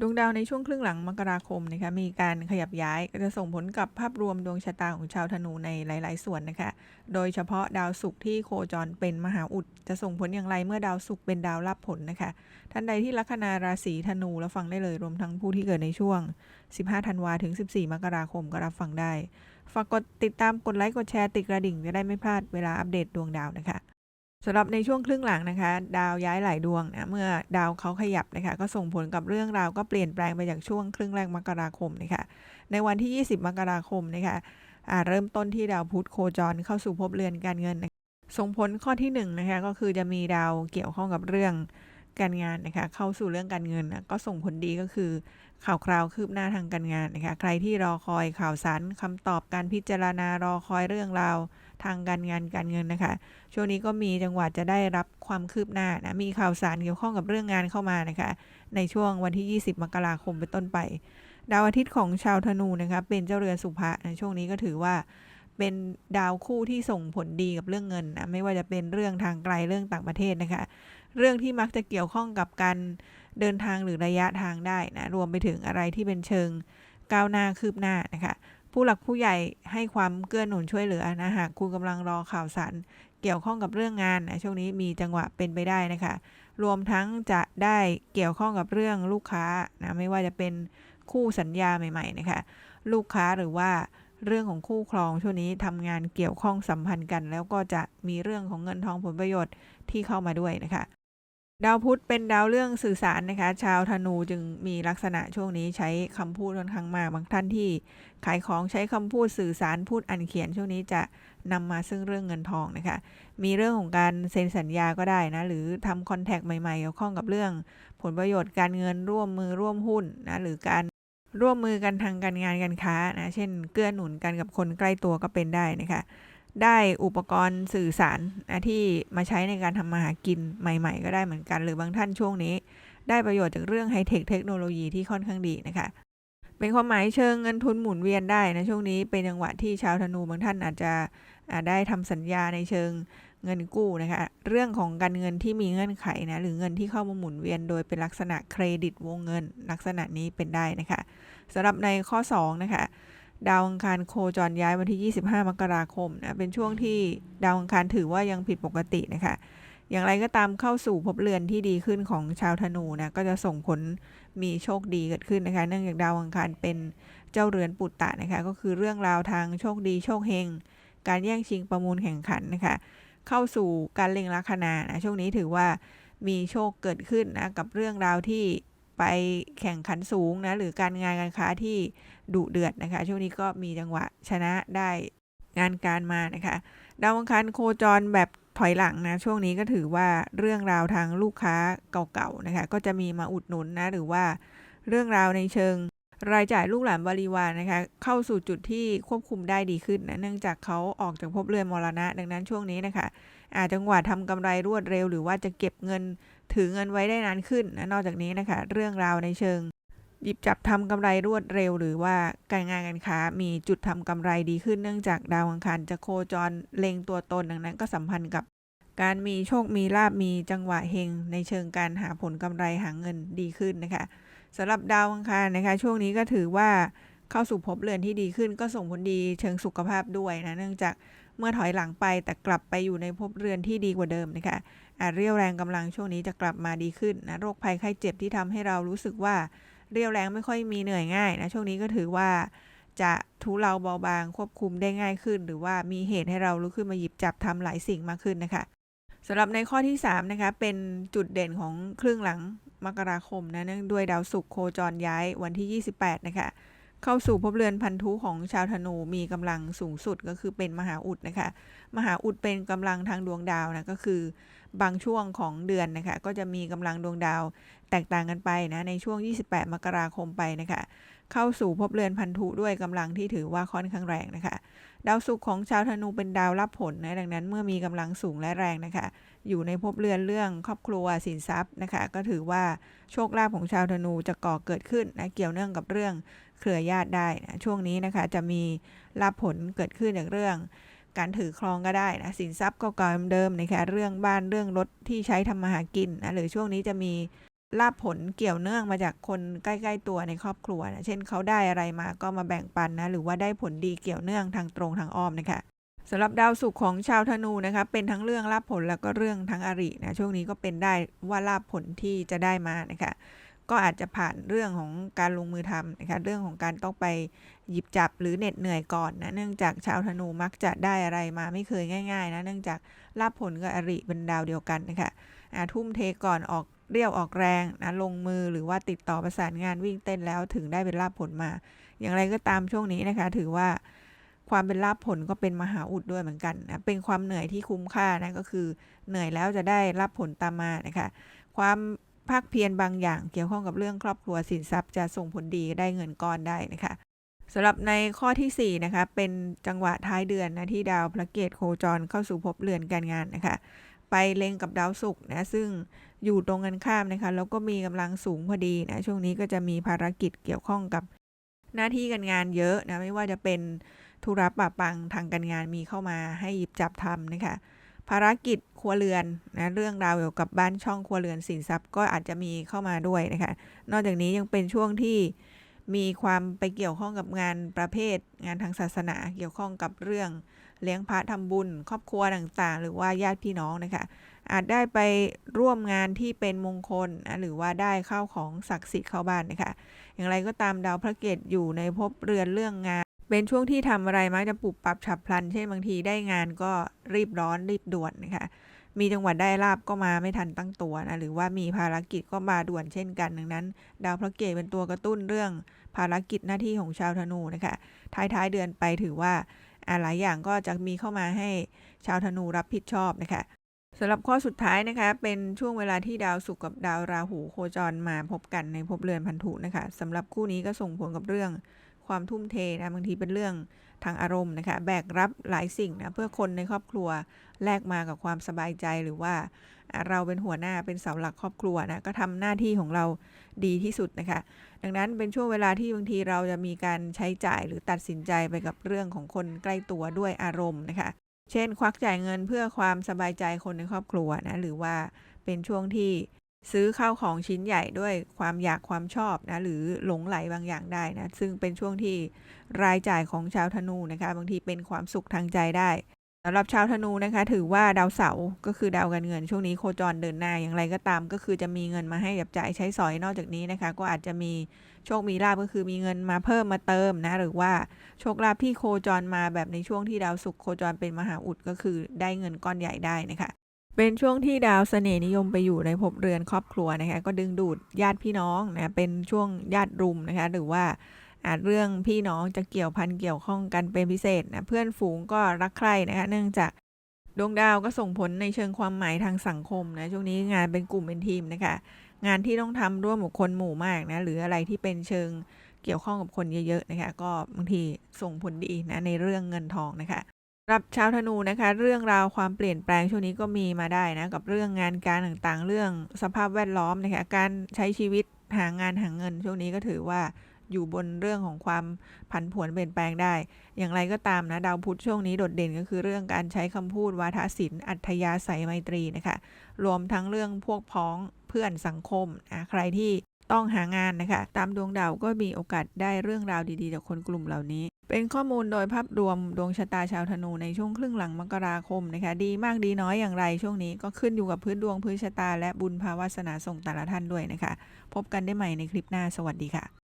ดวงดาวในช่วงครึ่งหลังมกราคมนะคะมีการขยับย้ายก็จะส่งผลกับภาพรวมดวงชะตาของชาวธนูในหลาย ๆ ส่วนนะคะ โดยเฉพาะดาวศุกร์ที่โคจรเป็นมหาอุด จะส่งผลอย่างไรเมื่อดาวศุกร์เป็นดาวรับผลนะคะ ท่านใดที่ลัคนาราศีธนูแล้วฟังได้เลยรวมทั้งผู้ที่เกิดในช่วง 15 ธันวาถึง 14 มกราคมก็รับฟังได้ ฝากกดติดตามกดไลค์กดแชร์ติดกระดิ่งจะได้ไม่พลาดเวลาอัปเดตดวงดาวนะคะ สำหรับในช่วงครึ่งหลังนะคะ ดาวย้ายหลายดวงนะเมื่อดาวเขาขยับนะคะ ก็ส่งผลกับเรื่องราวก็เปลี่ยนแปลงไปจากช่วงครึ่งแรกมกราคมนะคะในวันที่ 20 มกราคมนะคะอาเริ่มต้นที่ดาวพุธโคจรเข้าสู่ภพเรือนการเงินนะะส่งผลข้อที่1นงนะคะก็คือจะมีดาวเกี่ยวข้องกับเรื่องการงานนะคะเข้าสู่เรื่องการเงินนะก็ส่งผลดีก็คือข่าวคราวคืบหน้าทางการงานนะคะใครที่รอคอยข่าวสารคำตอบการพิจารณารอคอยเรื่องราว ทางการงานการเงินนะคะ ช่วงนี้ก็มีจังหวะจะได้รับความคืบหน้านะมีข่าวสารเกี่ยวข้องกับเรื่องงานเข้ามานะคะ ในช่วงวันที่ 20 มกราคมเป็นต้นไป ดาวอาทิตย์ของชาวธนูนะคะเป็นเจ้าเรือนสุภะนะช่วงนี้ก็ถือว่าเป็นดาวคู่ที่ส่งผลดีกับเรื่องเงินนะไม่ว่าจะเป็นเรื่องทางไกลเรื่องต่างประเทศนะคะ เรื่องที่มักจะเกี่ยวข้องกับการเดินทางหรือระยะทางได้นะรวมไปถึงอะไรที่เป็นเชิงก้าวหน้าคืบหน้านะคะ ผู้หลักผู้ใหญ่ให้ความเกื้อหนุนช่วยเหลือนะหากคุณกำลังรอข่าวสารเกี่ยวข้องกับเรื่องงานนะช่วงนี้มีจังหวะเป็นไปได้นะคะ รวมทั้งจะได้เกี่ยวข้องกับเรื่องลูกค้านะไม่ว่าจะเป็นคู่สัญญาใหม่ๆนะคะ ลูกค้าหรือว่าเรื่องของคู่ครองช่วงนี้ทำงานเกี่ยวข้องสัมพันธ์กัน แล้วก็จะมีเรื่องของเงินทองผลประโยชน์ที่เข้ามาด้วยนะคะ ดาวพุธเป็นดาวเรื่องสื่อสารนะคะ ชาวธนูจึงมีลักษณะช่วงนี้ใช้คำพูดค่อนข้างมาก บางท่านที่ขายของใช้คำพูดสื่อสารพูดอันเขียนช่วงนี้จะนำมาซึ่งเรื่องเงินทองนะคะ มีเรื่องของการเซ็นสัญญาก็ได้นะ หรือทำคอนแทคใหม่ๆเกี่ยวข้องกับเรื่อง ผลประโยชน์การเงินร่วมมือร่วมหุ้นนะหรือการร่วมมือกันทางการงานการค้านะ เช่น เกื้อหนุนกันกับคนใกล้ตัวก็เป็นได้นะคะ ได้อุปกรณ์สื่อสารนะที่มาใช้ในการทำมาหากินใหม่ ๆ ก็ได้เหมือนกัน หรือบางท่านช่วงนี้ ได้ประโยชน์จากเรื่องไฮเทคเทคโนโลยีที่ค่อนข้างดีนะคะ เป็นความหมายเชิงเงินทุนหมุนเวียนได้นะช่วงนี้เป็นจังหวะที่ชาวธนูบางท่านอาจจะได้ทำสัญญาในเชิงเงินกู้นะคะ เรื่องของการเงินที่มีเงื่อนไขนะหรือเงินที่เข้ามาหมุนเวียนโดยเป็นลักษณะเครดิตวงเงิน ลักษณะนี้เป็นได้นะคะสำหรับในข้อ2นะคะ ดาวอังคารโคจรย้ายวันที่ 25 มกราคมนะเป็นช่วงที่ดาวอังคารถือว่ายังผิดปกตินะคะอย่างไรก็ตามเข้าสู่ภพเรือนที่ดีขึ้นของชาวธนูนะก็จะส่งผลมีโชคดีเกิดขึ้นนะคะ เนื่องจากดาวอังคารเป็นเจ้าเรือนปุตตะนะคะ ก็คือเรื่องราวทางโชคดีโชคเฮงการแย่งชิงประมูลแข่งขันนะคะ เข้าสู่การเล็งลัคนานะช่วงนี้ถือว่ามีโชคเกิดขึ้นนะกับเรื่องราวที่ ไปแข่งขันสูงนะหรือการงานการค้าที่ดุเดือดนะคะ ช่วงนี้ก็มีจังหวะชนะได้งานการมานะคะดาวอังคารโคจรแบบถอยหลังนะช่วงนี้ก็ถือว่าเรื่องราวทางลูกค้าเก่าๆนะคะก็จะมีมาอุดหนุนนะหรือว่าเรื่องราวในเชิงรายจ่ายลูกหลานบริวารนะคะเข้าสู่จุดที่ควบคุมได้ดีขึ้นนะเนื่องจากเขาออกจากภพเรือนมรณะ ดังนั้นช่วงนี้นะคะอาจจังหวะทำกำไรรวดเร็ว หรือว่าจะเก็บเงิน ถือเงินไว้ได้นานขึ้นนะนอกจากนี้นะคะ เรื่องราวในเชิง หยิบจับทำกำไรรวดเร็ว หรือว่าการงานการค้ามีจุดทำกำไรดีขึ้นเนื่องจากดาวอังคารจะโคจรเล็งตัวตนดังนั้น ก็สัมพันธ์กับ การมีโชคมีลาบมีจังหวะเฮงในเชิงการหาผลกำไรหาเงินดีขึ้นนะคะสำหรับดาวอังคารนะคะ ช่วงนี้ก็ถือว่าเข้าสู่ภพเรือนที่ดีขึ้น ก็ส่งผลดีเชิงสุขภาพด้วยนะเนื่องจากเมื่อถอยหลังไปแต่กลับไปอยู่ในภพเรือนที่ดีกว่าเดิมนะคะ เรียวแรงกำลังช่วงนี้จะกลับมาดีขึ้นนะโรคภัยไข้เจ็บที่ทำให้เรารู้สึกว่าเรียวแรงไม่ค่อยมีเหนื่อยง่ายนะช่วงนี้ก็ถือว่าจะทุเลาเบาบางควบคุมได้ง่ายขึ้น หรือว่ามีเหตุให้เราลุกขึ้นมาหยิบจับทำหลายสิ่งมากขึ้นนะคะสำหรับในข้อที่3นะคะเป็นจุดเด่นของครึ่งหลังมกราคมนะเนื่องด้วยดาวศุกร์โคจรย้ายวันที่ 28 นะคะ เข้าสู่ภพเรือนพันธุของชาวธนูมีกำลังสูงสุดก็คือเป็นมหาอุดนะคะ มหาอุดเป็นกำลังทางดวงดาวนะก็คือ บางช่วงของเดือนนะคะ ก็จะมีกำลังดวงดาวแตกต่างกันไปนะในช่วง 28 มกราคมไปนะคะ เข้าสู่ภพเรือนพันธุด้วยกำลังที่ถือว่าค่อนข้างแรงนะคะ ดาวศุกร์ของชาวธนูเป็นดาวรับผลนะดังนั้นเมื่อมีกำลังสูงและแรงนะคะ อยู่ในภพเรือนเรื่องครอบครัวสินทรัพย์นะคะ ก็ถือว่าโชคลาภของชาวธนูจะก่อเกิดขึ้นนะเกี่ยวเนื่องกับเรื่องเครือญาติได้นะช่วงนี้นะคะจะมีลาภผลเกิดขึ้นจากเรื่อง การถือครองก็ได้นะสินทรัพย์ก็เก่าๆเดิมนะคะเรื่องบ้านเรื่องรถที่ใช้ทำมาหากินนะหรือช่วงนี้จะมีลาภผลเกี่ยวเนื่องมาจากคนใกล้ ๆ ตัวในครอบครัวนะเช่นเขาได้อะไรมาก็มาแบ่งปันนะหรือว่าได้ผลดีเกี่ยวเนื่องทางตรงทางอ้อมนะคะสำหรับดาวศุกร์ของชาวธนูนะคะเป็นทั้งเรื่องลาภผลแล้วก็เรื่องทั้งอรินะช่วงนี้ก็เป็นได้ว่าลาภผลที่จะได้มานะคะ ก็อาจจะผ่านเรื่องของการลงมือทำนะคะเรื่องของการต้องไปหยิบจับหรือเหน็ดเหนื่อยก่อนนะเนื่องจากชาวธนูมักจะได้อะไรมาไม่เคยง่ายๆนะเนื่องจากลาภผลกับอริเป็นดาวเดียวกันนะคะอาทุ่มเทก่อนออกเรียวออกแรงนะลงมือหรือว่าติดต่อประสานงานวิ่งเต้นแล้วถึงได้เป็นลาภผลมา อย่างไรก็ตามช่วงนี้นะคะ ถือว่าความเป็นลาภผลก็เป็นมหาอุดด้วยเหมือนกันนะเป็นความเหนื่อยที่คุ้มค่านะก็คือเหนื่อยแล้วจะได้รับผลตามมานะคะ ความ ภาคเพียรบางอย่างเกี่ยวข้องกับเรื่องครอบครัวสินทรัพย์จะส่งผลดีได้เงินก้อนได้นะคะสำหรับในข้อที่4นะคะเป็นจังหวะท้ายเดือนนะที่ดาวพระเกตโคจรเข้าสู่ภพเรือนการงานนะคะไปเล็งกับดาวศุกร์นะซึ่งอยู่ตรงกันข้ามนะคะแล้วก็มีกำลังสูงพอดีนะช่วงนี้ก็จะมีภารกิจเกี่ยวข้องกับหน้าที่การงานเยอะนะไม่ว่าจะเป็นธุระปะปังทางการงานมีเข้ามาให้หยิบจับทำนะคะภารกิจ ครัวเรือนนะเรื่องราวเกี่ยวกับบ้านช่องครัวเรือนสินทรัพย์ก็อาจจะมีเข้ามาด้วยนะคะนอกจากนี้ยังเป็นช่วงที่มีความไปเกี่ยวข้องกับงานประเภท งานทางศาสนาเกี่ยวข้องกับเรื่องเลี้ยงพระทำบุญ ครอบครัวต่างๆ หรือว่าญาติพี่น้องนะคะอาจได้ไปร่วมงานที่เป็นมงคลนะหรือว่าได้เข้าของศักดิ์สิทธิ์เข้าบ้านนะคะอย่างไรก็ตามดาวพระเกตอยู่ในภพเรือนเรื่องงาน เป็นช่วงที่ทำอะไรมักจะปรับปรับฉับพลัน เช่นบางทีได้งานก็รีบร้อนรีบด่วนนะคะ มีจังหวัดได้ลาบก็มาไม่ทันตั้งตัวนะหรือว่ามีภารกิจก็มาด่วนเช่นกันดังนั้น ดาวพระเกตเป็นตัวกระตุ้นเรื่องภารกิจหน้าที่ของชาวธนูนะคะท้ายท้ายเดือนไปถือว่าหลายอย่างก็จะมีเข้ามาให้ชาวธนูรับผิดชอบนะคะสำหรับข้อสุดท้ายนะคะ เป็นช่วงเวลาที่ดาวศุกร์กับดาวราหูโคจรมาพบกันในภพเรือนพันธุนะคะสำหรับคู่นี้ก็ส่งผลกับเรื่องความทุ่มเทนะบางทีเป็นเรื่อง ทางอารมณ์นะคะ แบกรับหลายสิ่งนะเพื่อคนในครอบครัวแลกมากับความสบายใจหรือว่าเราเป็นหัวหน้าเป็นเสาหลักครอบครัวนะก็ทำหน้าที่ของเราดีที่สุดนะคะ ดังนั้นเป็นช่วงเวลาที่บางทีเราจะมีการใช้จ่ายหรือตัดสินใจไปกับเรื่องของคนใกล้ตัวด้วยอารมณ์นะคะ เช่น ควักจ่ายเงินเพื่อความสบายใจคนในครอบครัวนะหรือว่าเป็นช่วงที่ ซื้อข้าวของชิ้นใหญ่ด้วยความอยากความชอบนะหรือหลงไหลบางอย่างได้นะซึ่งเป็นช่วงที่รายจ่ายของชาวธนูนะคะบางทีเป็นความสุขทางใจได้สำหรับชาวธนูนะคะ ถือว่าดาวเสาร์ก็คือดาวการเงินช่วงนี้โคจรเดินหน้าอย่างไรก็ตาม ก็คือจะมีเงินมาให้จับจ่ายใช้สอยนอกจากนี้นะคะ ก็อาจจะมีโชคมีลาบก็คือมีเงินมาเพิ่มมาเติมนะหรือว่าโชคลาภที่โคจรมาแบบในช่วงที่ดาวศุกร์โคจรเป็นมหาอุดก็คือได้เงินก้อนใหญ่ได้นะคะ เป็นช่วงที่ดาวเสน่ห์นิยมไปอยู่ในภพเรือนครอบครัวนะคะก็ดึงดูดญาติพี่น้องนะเป็นช่วงญาติรุมนะคะหรือว่าอาจเรื่องพี่น้องจะเกี่ยวพันเกี่ยวข้องกันเป็นพิเศษนะเพื่อนฝูงก็รักใคร่นะคะเนื่องจากดวงดาวก็ส่งผลในเชิงความหมายทางสังคมนะช่วงนี้งานเป็นกลุ่มเป็นทีมนะคะงานที่ต้องทำร่วมกับคนหมู่มากนะหรืออะไรที่เป็นเชิงเกี่ยวข้องกับคนเยอะๆนะคะก็บางทีส่งผลดีนะในเรื่องเงินทองนะคะ รับชาวธนูนะคะ เรื่องราวความเปลี่ยนแปลงช่วงนี้ก็มีมาได้นะกับเรื่องงานการต่างๆ เรื่องสภาพแวดล้อมนะคะการใช้ชีวิตหางานหาเงิน ช่วงนี้ก็ถือว่าอยู่บนเรื่องของความผันผวนเปลี่ยนแปลงได้ อย่างไรก็ตามนะดาวพุธช่วงนี้โดดเด่นก็คือเรื่องการใช้คำพูดวาทศิลป์อัธยาศัยไมตรีนะคะ รวมทั้งเรื่องพวกพ้องเพื่อนสังคมนะใครที่ ต้องหางานนะคะ ตามดวงดาวก็มีโอกาสได้เรื่องราวดีๆจากคนกลุ่มเหล่านี้ เป็นข้อมูลโดยภาพรวมดวงชะตาชาวธนูในช่วงครึ่งหลังมกราคมนะคะ ดีมากดีน้อยอย่างไรช่วงนี้ก็ขึ้นอยู่กับพื้นดวงพื้นชะตาและบุญภาวาสนาส่งแต่ละท่านด้วยนะคะ พบกันได้ใหม่ในคลิปหน้าสวัสดีค่ะ